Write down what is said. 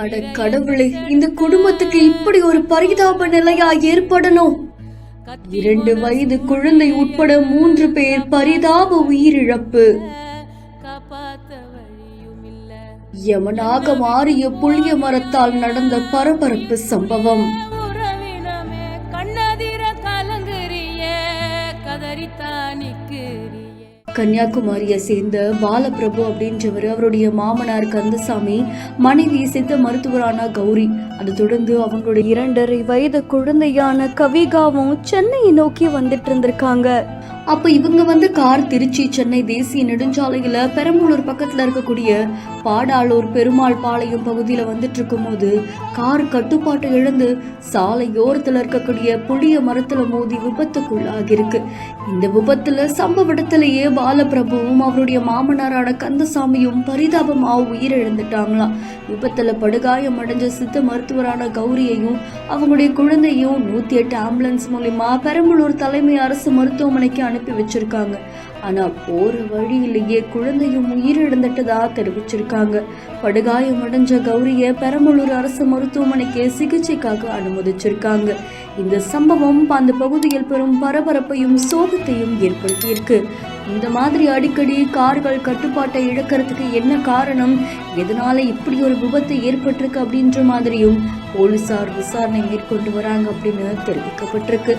அட கடவுளே இந்த குடும்பத்துக்கு இப்படி ஒரு பரிதாப நிலையா ஏற்படணும்? இரண்டு வயது குழந்தை உட்பட மூன்று பேர் பரிதாப உயிரிழப்பு. யமனாக மாறிய புளிய மரத்தால் நடந்த பரபரப்பு சம்பவம். கண்ணதிர கலங்குறிய கதறித்தா கன்னியாகுமரியை சேர்ந்த பாலபிரபு அப்படின்றவர் அவருடைய மாமனார் கந்தசாமி மனைவி சித்த மருத்துவரான கௌரி. அதை தொடர்ந்து அவங்களுடைய இரண்டரை வயது குழந்தையான கவிகாவும் சென்னையை நோக்கி வந்துட்டு இருந்திருக்காங்க. அப்ப இவங்க வந்து கார் திருச்சி சென்னை தேசிய நெடுஞ்சாலையில பெரம்பலூர் பக்கத்துல இருக்கக்கூடிய பாடாலூர் பெருமாள் பாளையம் பகுதியில வந்துட்டு இருக்கும்போது கார் கட்டுப்பாட்டை இழந்து சாலையோரத்துல இருக்கக்கூடிய புளிய மரத்துல மோதி விபத்துக்குள்ளாகிருக்கு இந்த விபத்துல சம்பவ இடத்திலேயே பாலபிரபுவும் அவருடைய மாமனாரான கந்தசாமியும் பரிதாபமாக உயிரிழந்துட்டாங்களாம். விபத்துல படுகாயம் அடைஞ்ச சித்த மருத்துவரான கௌரியையும் அவங்களுடைய குழந்தையும் நூத்தி எட்டு ஆம்புலன்ஸ் மூலிமா பெரம்பலூர் தலைமை அரசு மருத்துவமனைக்கு அனுப்பி வச்சிருக்காங்க. ஆனா போற வழியிலேயே குழந்தையும் உயிரிழந்துட்டதா தெரிவிச்சிருக்காங்க. படுகாயம் அடைஞ்ச கௌரிய பெரம்பலூர் அரசு மருத்துவமனைக்கு சிகிச்சைக்காக அனுமதிச்சிருக்காங்க. இந்த சம்பவம் அந்த பகுதியில் பெரும் பரபரப்பையும் சோகத்தையும் ஏற்படுத்தியிருக்கு. இந்த மாதிரி அடிக்கடி கார்கள் கட்டுப்பாட்டை இழக்கிறதுக்கு என்ன காரணம்? எதனால இப்படி ஒரு விபத்து ஏற்பட்டிருக்கு அப்படின்ற மாதிரியும் போலீசார் விசாரணை மேற்கொண்டு வராங்க அப்படின்னு தெரிவிக்கப்பட்டிருக்கு.